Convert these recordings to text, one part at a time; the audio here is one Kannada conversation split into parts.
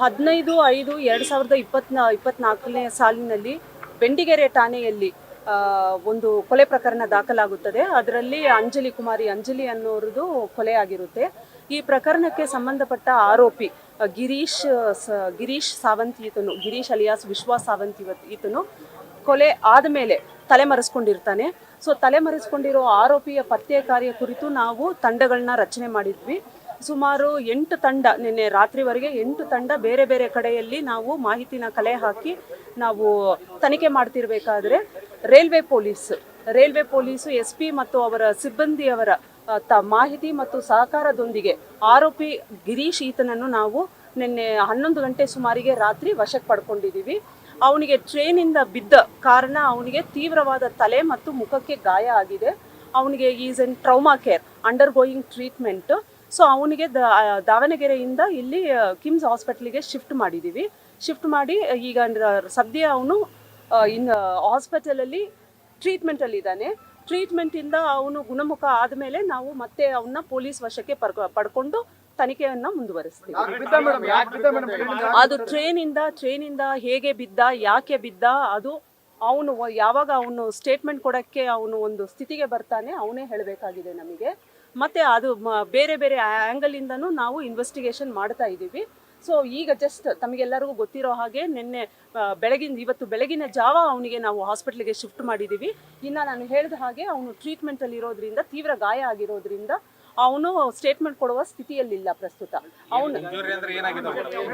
ಹದಿನೈದು, ಐದು, ಎರಡು ಸಾವಿರದ ಇಪ್ಪತ್ನಾ, ಇಪ್ಪತ್ನಾಲ್ಕನೇ ಸಾಲಿನಲ್ಲಿ ಬೆಂಡಿಗೆರೆ ಠಾಣೆಯಲ್ಲಿ ಒಂದು ಕೊಲೆ ಪ್ರಕರಣ ದಾಖಲಾಗುತ್ತದೆ. ಅದರಲ್ಲಿ ಅಂಜಲಿ ಕುಮಾರಿ, ಅಂಜಲಿ ಅನ್ನೋರದು ಕೊಲೆ ಆಗಿರುತ್ತೆ ಈ ಪ್ರಕರಣಕ್ಕೆ ಸಂಬಂಧಪಟ್ಟ ಆರೋಪಿ ಗಿರೀಶ್ ಗಿರೀಶ್ ಸಾವಂತ್ ಈತನು, ಗಿರೀಶ್ ಅಲಿಯಾಸ್ ವಿಶ್ವಾಸ್ ಸಾವಂತ್ ಈತನು ಕೊಲೆ ಆದಮೇಲೆ ತಲೆಮರೆಸ್ಕೊಂಡಿರ್ತಾನೆ. ಸೊ, ತಲೆಮರೆಸ್ಕೊಂಡಿರೋ ಆರೋಪಿಯ ಪತ್ತೆ ಕಾರ್ಯ ಕುರಿತು ನಾವು ತಂಡಗಳನ್ನ ರಚನೆ ಮಾಡಿದ್ವಿ. ಸುಮಾರು ಎಂಟು ತಂಡ, ನಿನ್ನೆ ರಾತ್ರಿವರೆಗೆ ಎಂಟು ತಂಡ ಬೇರೆ ಬೇರೆ ಕಡೆಯಲ್ಲಿ ನಾವು ಮಾಹಿತಿನ ಕಲೆ ಹಾಕಿ ನಾವು ತನಿಖೆ ಮಾಡ್ತಿರ್ಬೇಕಾದ್ರೆ railway police, railway police S P ಮತ್ತು ಅವರ ಸಿಬ್ಬಂದಿಯವರ ತ ಮಾಹಿತಿ ಮತ್ತು ಸಹಕಾರದೊಂದಿಗೆ ಆರೋಪಿ ಗಿರೀಶ್ ಈತನನ್ನು ನಾವು ನಿನ್ನೆ ಹನ್ನೊಂದು ಗಂಟೆ ಸುಮಾರಿಗೆ ರಾತ್ರಿ ವಶಕ್ಕೆ ಪಡ್ಕೊಂಡಿದ್ದೀವಿ. ಅವನಿಗೆ ಟ್ರೈನಿಂದ ಬಿದ್ದ ಕಾರಣ ಅವನಿಗೆ ತೀವ್ರವಾದ ತಲೆ ಮತ್ತು ಮುಖಕ್ಕೆ ಗಾಯ ಆಗಿದೆ. ಅವನಿಗೆ is in trauma care undergoing treatment. So ಅವನಿಗೆ ದಾವಣಗೆರೆಯಿಂದ ಇಲ್ಲಿ ಕಿಮ್ಸ್ ಹಾಸ್ಪಿಟ್ಲಿಗೆ ಶಿಫ್ಟ್ ಮಾಡಿದ್ದೀವಿ ಶಿಫ್ಟ್ ಮಾಡಿ ಈಗ ಸದ್ಯ ಅವನು ಇನ್ ಹಾಸ್ಪಿಟಲಲ್ಲಿ ಟ್ರೀಟ್ಮೆಂಟಲ್ಲಿದ್ದಾನೆ ಟ್ರೀಟ್ಮೆಂಟಿಂದ ಅವನು ಗುಣಮುಖ ಆದಮೇಲೆ ನಾವು ಮತ್ತೆ ಅವನ್ನ ಪೊಲೀಸ್ ವಶಕ್ಕೆ ಪರ್ ಪಡ್ಕೊಂಡು ತನಿಖೆಯನ್ನು ಮುಂದುವರಿಸ್ತೀವಿ. ಅದು ಟ್ರೈನಿಂದ ಟ್ರೈನಿಂದ ಹೇಗೆ ಬಿದ್ದ ಯಾಕೆ ಬಿದ್ದ ಅದು ಅವನು ಯಾವಾಗ ಅವನು ಸ್ಟೇಟ್ಮೆಂಟ್ ಕೊಡೋಕ್ಕೆ ಅವನು ಒಂದು ಸ್ಥಿತಿಗೆ ಬರ್ತಾನೆ ಅವನೇ ಹೇಳಬೇಕಾಗಿದೆ ನಮಗೆ. ಮತ್ತೆ ಅದು ಮ- ಬೇರೆ ಬೇರೆ ಆ್ಯಂಗಲಿಂದನೂ ನಾವು ಇನ್ವೆಸ್ಟಿಗೇಷನ್ ಮಾಡ್ತಾ ಇದ್ದೀವಿ. ಸೊ ಈಗ ಜಸ್ಟ್ ತಮಗೆಲ್ಲರಿಗೂ ಗೊತ್ತಿರೋ ಹಾಗೆ ನಿನ್ನೆ ಬೆಳಗಿನ ಇವತ್ತು ಬೆಳಗಿನ ಜಾವ ಅವನಿಗೆ ನಾವು ಹಾಸ್ಪಿಟ್ಲಿಗೆ ಶಿಫ್ಟ್ ಮಾಡಿದ್ದೀವಿ ಇನ್ನು ನಾನು ಹೇಳಿದ ಹಾಗೆ ಅವನು ಟ್ರೀಟ್ಮೆಂಟಲ್ಲಿ ಇರೋದ್ರಿಂದ ತೀವ್ರ ಗಾಯ ಆಗಿರೋದ್ರಿಂದ ಅವನು ಸ್ಟೇಟ್ಮೆಂಟ್ ಕೊಡುವ ಸ್ಥಿತಿಯಲ್ಲಿಲ್ಲ ಪ್ರಸ್ತುತ. ಅವನು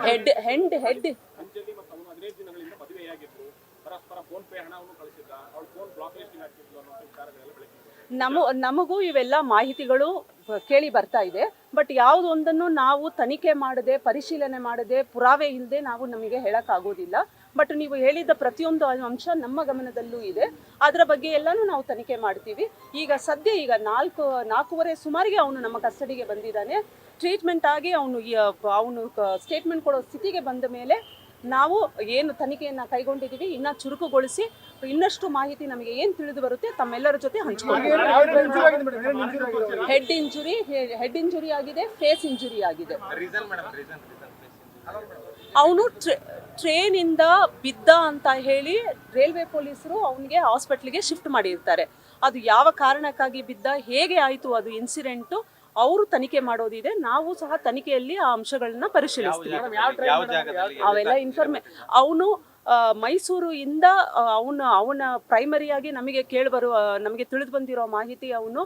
ಹೆಡ್ ಹೆಂಡ್ ಹೆಡ್ ಅಂಜಲಿ ಮತ್ತು ಅವನು ಹದಿನೈದು ದಿನಗಳಿಂದ ಮದುವೆಯಾಗಿದ್ರು. ಪರಸ್ಪರ ಫೋನ್ ಪೇ ಹಣವನ್ನು ಕಳಿಸಿದ್ದ. ಅವಳು ಫೋನ್ ಬ್ಲಾಕ್ ಲಿಸ್ಟಿಂಗ್ ಹಾಕಿದ್ಲು ಅನ್ನೋ ವಿಚಾರಗಳೆಲ್ಲ ಬೆಳಕಿದೆ ನಮ, ನಮಗೂ ಇವೆಲ್ಲ ಮಾಹಿತಿಗಳು ಕೇಳಿ ಬರ್ತಾ ಇದೆ. ಬಟ್ ಯಾವುದೊಂದನ್ನು ನಾವು ತನಿಖೆ ಮಾಡದೆ, ಪರಿಶೀಲನೆ ಮಾಡದೆ, ಪುರಾವೆ ಇಲ್ಲದೆ ನಾವು ನಮಗೆ ಹೇಳಕ್ಕಾಗೋದಿಲ್ಲ. ಬಟ್ ನೀವು ಹೇಳಿದ ಪ್ರತಿಯೊಂದು ಅಂಶ ನಮ್ಮ ಗಮನದಲ್ಲೂ ಇದೆ. ಅದರ ಬಗ್ಗೆ ಎಲ್ಲಾನು ನಾವು ತನಿಖೆ ಮಾಡ್ತೀವಿ. ಈಗ ಸದ್ಯ ಈಗ ನಾಲ್ಕು, ನಾಲ್ಕೂವರೆ ಸುಮಾರಿಗೆ ಅವನು ನಮ್ಮ ಕಸ್ಟಡಿಗೆ ಬಂದಿದ್ದಾನೆ. ಟ್ರೀಟ್ಮೆಂಟ್ ಆಗಿ ಅವನು ಅವನು ಸ್ಟೇಟ್ಮೆಂಟ್ ಕೊಡೋ ಸ್ಥಿತಿಗೆ ಬಂದ ಮೇಲೆ ನಾವು ಏನು ತನಿಖೆಯನ್ನು ಕೈಗೊಂಡಿದ್ದೀವಿ ಇನ್ನ ಚುರುಕುಗೊಳಿಸಿ ಇನ್ನಷ್ಟು ಮಾಹಿತಿ ನಮಗೆ ಏನು ತಿಳಿದು ಬರುತ್ತೆ ತಮ್ಮೆಲ್ಲರ ಜೊತೆ ಆಗಿದೆ ಹೆಡ್ ಇಂಜುರಿ ಹೆಡ್ ಇಂಜುರಿ ಆಗಿದೆ ಫೇಸ್ ಇಂಜುರಿ ಆಗಿದೆ. ರೀಸನ್ ಮೇಡಮ್ ರೀಸನ್ ರೀಸನ್ ಅವನು ಟ್ರೈನಿಂದ ಬಿದ್ದ ಅಂತ ಹೇಳಿ ರೈಲ್ವೆ ಪೊಲೀಸರು ಅವನಿಗೆ ಹಾಸ್ಪಿಟ್ಲಿಗೆ ಶಿಫ್ಟ್ ಮಾಡಿರ್ತಾರೆ. ಅದು ಯಾವ ಕಾರಣಕ್ಕಾಗಿ ಬಿದ್ದ ಹೇಗೆ ಆಯಿತು ಅದು ಇನ್ಸಿಡೆಂಟು ಅವರು ತನಿಖೆ ಮಾಡೋದಿದೆ ನಾವು ಸಹ ತನಿಖೆಯಲ್ಲಿ ಆ ಅಂಶಗಳನ್ನ ಪರಿಶೀಲಿಸ್ತೀವಿ. ಯಾವ ಜಾಗದಲ್ಲಿ ಅವೆಲ್ಲ ಇನ್ಫಾರ್ಮೇ ಅವನು ಮೈಸೂರು ಇಂದ ಅವನ ಅವನ ಪ್ರೈಮರಿಯಾಗಿ ನಮಗೆ ಕೇಳಿಬರುವ ನಮಗೆ ತಿಳಿದು ಬಂದಿರೋ ಮಾಹಿತಿ ಅವನು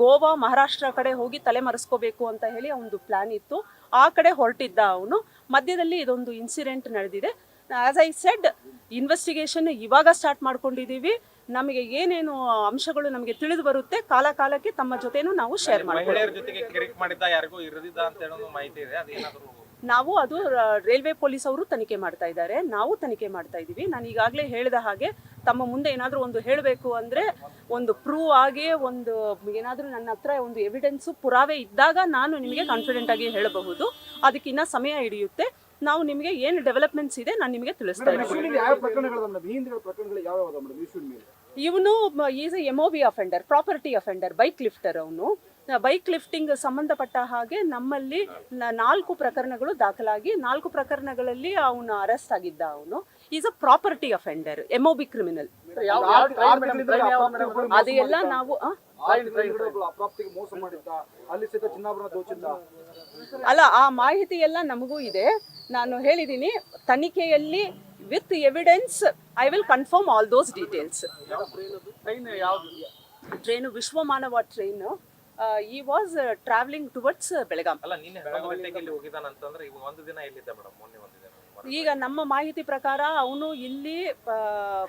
ಗೋವಾ ಮಹಾರಾಷ್ಟ್ರ ಕಡೆ ಹೋಗಿ ತಲೆ ಮರೆಸ್ಕೋಬೇಕು ಅಂತ ಹೇಳಿ ಅವನದು ಪ್ಲಾನ್ ಇತ್ತು. ಆ ಕಡೆ ಹೊರಟಿದ್ದ ಅವನು. ಮಧ್ಯದಲ್ಲಿ ಇದೊಂದು ಇನ್ಸಿಡೆಂಟ್ ನಡೆದಿದೆ. ಆಸ್ ಐ ಸೆಡ್ ಇನ್ವೆಸ್ಟಿಗೇಷನ್ ಇವಾಗ ಸ್ಟಾರ್ಟ್ ಮಾಡ್ಕೊಂಡಿದ್ದೀವಿ ನಮಗೆ ಏನೇನು ಅಂಶಗಳು ನಮಗೆ ತಿಳಿದು ಬರುತ್ತೆ ಕಾಲ ಕಾಲಕ್ಕೆ ತಮ್ಮ ಜೊತೆನೂ ನಾವು ಶೇರ್ ಮಾಡ್ತೀವಿ ನಾವು ಅದು ರೈಲ್ವೆ ಪೊಲೀಸ್ ಅವರು ತನಿಖೆ ಮಾಡ್ತಾ ಇದ್ದಾರೆ. ನಾವು ತನಿಖೆ ಮಾಡ್ತಾ ಇದ್ದೀವಿ. ನಾನು ಈಗಾಗಲೇ ಹೇಳಿದ ಹಾಗೆ ತಮ್ಮ ಮುಂದೆ ಏನಾದರೂ ಒಂದು ಹೇಳಬೇಕು ಅಂದರೆ ಒಂದು ಪ್ರೂವ್ ಆಗಿ ಒಂದು ಏನಾದರೂ ನನ್ನ ಹತ್ರ ಒಂದು ಎವಿಡೆನ್ಸು ಪುರಾವೆ ಇದ್ದಾಗ ನಾನು ನಿಮಗೆ ಕಾನ್ಫಿಡೆಂಟ್ ಆಗಿ ಹೇಳಬಹುದು. ಅದಕ್ಕಿನ್ನ ಸಮಯ ಹಿಡಿಯುತ್ತೆ. ನಾವು ನಿಮಗೆ ಏನು ಡೆವಲಪ್ಮೆಂಟ್ಸ್ ಇದೆ ನಾನು ನಿಮಗೆ ತಿಳಿಸ್ತಾ ಇದ್ದೀನಿ. ಇವನು is A M B offender property offender bike lifter ಅವನು. ಬೈಕ್ ಲಿಫ್ಟಿಂಗ್ ಸಂಬಂಧಪಟ್ಟ ಹಾಗೆ ನಮ್ಮಲ್ಲಿ ನಾಲ್ಕು ಪ್ರಕರಣಗಳು ದಾಖಲಾಗಿ ನಾಲ್ಕು ಪ್ರಕರಣಗಳಲ್ಲಿ ಅವನು ಅರೆಸ್ಟ್ ಆಗಿದ್ದ ಅವನು. Is a property offender M B criminal ಅದೆಲ್ಲ ನಾವು ಅಲ್ಲ ಆ ಮಾಹಿತಿ ಎಲ್ಲ ನಮಗೂ ಇದೆ. ನಾನು ಹೇಳಿದ್ದೀನಿ ತನಿಖೆಯಲ್ಲಿ with evidence I will confirm all those details train Vishwamanava train ಈ ವಾಸ್ ಟ್ರಾವೆಲಿಂಗ್ ಟುವರ್ಡ್ಸ್ ಬೆಳಗಾಂ ಈಗ ನಮ್ಮ ಮಾಹಿತಿ ಪ್ರಕಾರ ಅವನು ಇಲ್ಲಿ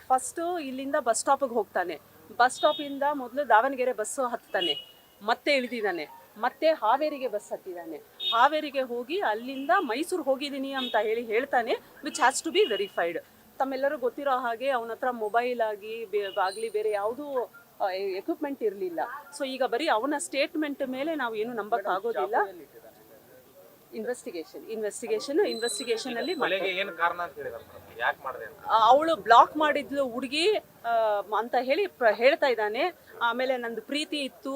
ಫಸ್ಟ್ ಇಲ್ಲಿಂದ ಬಸ್ ಸ್ಟಾಪಿಗೆ ಹೋಗ್ತಾನೆ. ಬಸ್ ಸ್ಟಾಪಿಂದ ಮೊದಲು ದಾವಣಗೆರೆ ಬಸ್ಸು ಹತ್ತಾನೆ ಮತ್ತೆ ಇಳಿದಿದ್ದಾನೆ. ಮತ್ತೆ ಹಾವೇರಿಗೆ ಬಸ್ ಹತ್ತಿದ್ದಾನೆ. ಹಾವೇರಿಗೆ ಹೋಗಿ ಅಲ್ಲಿಂದ ಮೈಸೂರು ಹೋಗಿದ್ದೀನಿ ಅಂತ ಹೇಳಿ ಹೇಳ್ತಾನೆ which has to be verified ತಮ್ಮೆಲ್ಲರೂ ಗೊತ್ತಿರೋ ಹಾಗೆ ಅವನ ಹತ್ರ ಮೊಬೈಲ್ ಆಗಿ ಆಗಲಿ ಬೇರೆ ಯಾವುದೂ ಎಕ್ವಿಪ್ಮೆಂಟ್ ಇರಲಿಲ್ಲ. ಸೊ ಈಗ ಬರೀ ಅವನ ಸ್ಟೇಟ್ಮೆಂಟ್ ಮೇಲೆ ನಾವು ಏನು ನಂಬಕ್ಕಾಗೋದಿಲ್ಲ ಇನ್ವೆಸ್ಟಿಗೇಷನ್ ಇನ್ವೆಸ್ಟಿಗೇಷನ್ ಇನ್ವೆಸ್ಟಿಗೇಷನ್ ಅಲ್ಲಿ ಅವಳು ಬ್ಲಾಕ್ ಮಾಡಿದ್ಲು ಹುಡುಗಿ ಅಂತ ಹೇಳಿ ಹೇಳ್ತಾ ಇದ್ದಾನೆ. ಆಮೇಲೆ ನಂದು ಪ್ರೀತಿ ಇತ್ತು.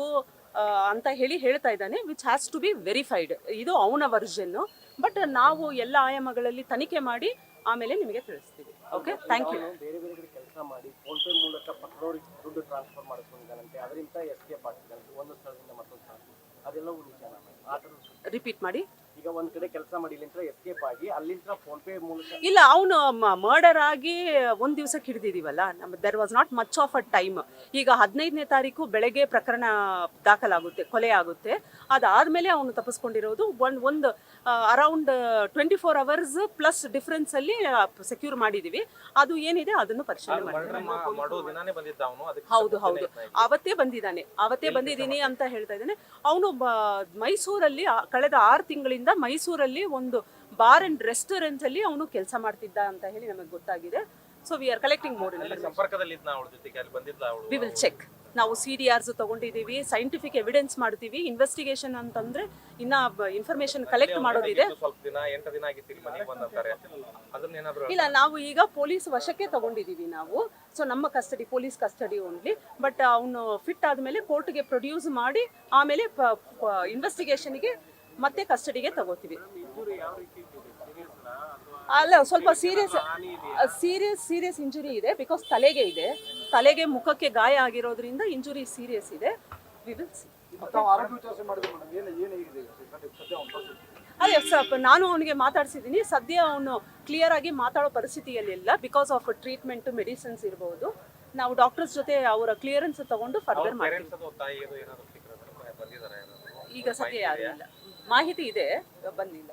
ಅಂತ ಹೇಳಿ ಹೇಳ್ತಾ ಇದ್ದಾನೆ which has to be verified ಇದು ಅವನ ವರ್ಷನ್ನು ಬಟ್ ನಾವು ಎಲ್ಲ ಆಯಾಮಗಳಲ್ಲಿ ತನಿಖೆ ಮಾಡಿ ಆಮೇಲೆ ನಿಮಗೆ ತಿಳಿಸ್ತೀವಿ. ಓಕೆ ಥ್ಯಾಂಕ್ ಯು ಬೇರೆ ಬೇರೆ ಕಡೆ ಕೆಲಸ ಮಾಡಿ ಫೋನ್ ಪೇ ಮೂಲಕ ಪಕ್ಕದವ್ರಿಗೆ ದುಡ್ಡು ಟ್ರಾನ್ಸ್ಫರ್ ಮಾಡಿಸ್ಕೊಂಡಿದ್ದಾನಂತೆ. ಅದರಿಂದ ಎಸ್ಕೇಪ್ ಆಗ್ತಿದ್ದಾನಂತೆ ಒಂದು ಸ್ಥಳದಿಂದ ಮತ್ತೊಂದು ಸ್ಥಳಕ್ಕೆ. ಅದೆಲ್ಲವೂ ಥರದ ರಿಪೀಟ್ ಮಾಡಿ. ಒಂದ್ ಕಡೆ ಕೆಲಸ ಮಾಡಿ ಇಲ್ಲಿಂದ ಎಸ್ಕೇಪ್ ಆಗಿ ಅಲ್ಲಿಂದ ಫೋನ್ ಪೇ ಮೂಲಕ ಇಲ್ಲ ಅವನು ಮರ್ಡರ್ ಆಗಿ ಒಂದ್ ದಿವಸಕ್ಕೆ ಹಿಡಿದಿದೀವಲ್ಲ? ನಮ್ಮ there was not much of a time ಈಗ ಹದಿನೈದನೇ ತಾರೀಕು ಬೆಳಗ್ಗೆ ಪ್ರಕರಣ ದಾಖಲಾಗುತ್ತೆ ಕೊಲೆ ಆಗುತ್ತೆ. ಅದಾದ್ಮೇಲೆ ಅವನು ತಪ್ಪಿಸ್ಕೊಂಡಿರೋದು ಒಂದ್ ಒಂದು around twenty four hours plus ಡಿಫ್ರೆನ್ಸಲ್ಲಿ secure ಮಾಡಿದೀವಿ. ಅದು ಏನಿದೆ ಅದನ್ನು ಪರಿಶೀಲನೆ ಮಾಡ್ತೀವಿ. ಮರ್ಡರ್ ಮಾಡೋ ದಿನಾನೇ ಬಂದಿದ್ದ ಅವನು? ಹೌದು ಹೌದು. ಅವತ್ತೇ ಬಂದಿದ್ದಾನೆ. ಅವತ್ತೇ ಬಂದಿದ್ದೀನಿ ಅಂತ ಹೇಳ್ತಾ ಇದ್ದಾನೆ. ಅವನು ಮೈಸೂರಲ್ಲಿ ಕಳೆದ ಆರು ತಿಂಗಳಿಂದ ಮೈಸೂರಲ್ಲಿ ಒಂದು ಬಾರ್ ಅಂಡ್ ರೆಸ್ಟೋರೆಂಟ್ ಅಲ್ಲಿ ಅವನು ಕೆಲಸ ಮಾಡ್ತಿದ್ದ ಅಂತ ಹೇಳಿ ನಮಗೆ ಗೊತ್ತಾಗಿದೆ. So we are collecting more we will check ನಾವು ಸಿ ಡಿ ಆರ್ಸ್ ತಗೊಂಡಿದ್ದೀವಿ ಸೈಂಟಿಫಿಕ್ ಎವಿಡೆನ್ಸ್ ಮಾಡ್ತೀವಿ ಇನ್ವೆಸ್ಟಿಗೇಷನ್ ಅಂತಂದ್ರೆ ಇನ್ನ ಇನ್ಫಾರ್ಮೇಶನ್ ಕಲೆಕ್ಟ್ ಮಾಡೋದಿದೆ. ಇಲ್ಲಿ ನಾವು ಈಗ ಪೊಲೀಸ್ ವಶಕ್ಕೆ ತಗೊಂಡಿದ್ದೀವಿ ನಾವು. ಸೊ ನಮ್ಮ custody police custody only but ಅವನು ಫಿಟ್ ಆದ್ಮೇಲೆ ಕೋರ್ಟ್ಗೆ ಪ್ರೊಡ್ಯೂಸ್ ಮಾಡಿ ಆಮೇಲೆ ಇನ್ವೆಸ್ಟಿಗೇಷನ್ಗೆ ಮತ್ತೆ ಕಸ್ಟಡಿಗೆ ತಗೋತೀವಿ. ಅಲ್ಲ ಸ್ವಲ್ಪ ಸೀರಿಯಸ್ ಸೀರಿಯಸ್ ಸೀರಿಯಸ್ ಇಂಜುರಿ ಇದೆ ಬಿಕಾಸ್ ತಲೆಗೆ ಇದೆ. ತಲೆಗೆ ಮುಖಕ್ಕೆ ಗಾಯ ಆಗಿರೋದ್ರಿಂದ ಇಂಜುರಿ ಸೀರಿಯಸ್ ಇದೆ. ಅದೇ ಸ್ವಲ್ಪ ನಾನು ಅವನಿಗೆ ಮಾತಾಡ್ಸಿದ್ದೀನಿ. ಸದ್ಯ ಅವನು ಕ್ಲಿಯರ್ ಆಗಿ ಮಾತಾಡೋ ಪರಿಸ್ಥಿತಿಯಲ್ಲಿಲ್ಲ ಬಿಕಾಸ್ ಆಫ್ ಟ್ರೀಟ್ಮೆಂಟ್ ಮೆಡಿಸಿನ್ಸ್ ಇರಬಹುದು ನಾವು ಡಾಕ್ಟರ್ಸ್ ಜೊತೆ ಅವರ ಕ್ಲಿಯರೆನ್ಸ್ ತಗೊಂಡು ಫರ್ದರ್ ಮಾಡ್ತೀವಿ. ಈಗ ಸದ್ಯ ಯಾರು ಇಲ್ಲ. ಮಾಹಿತಿ ಇದೆ. ಬಂದಿಲ್ಲ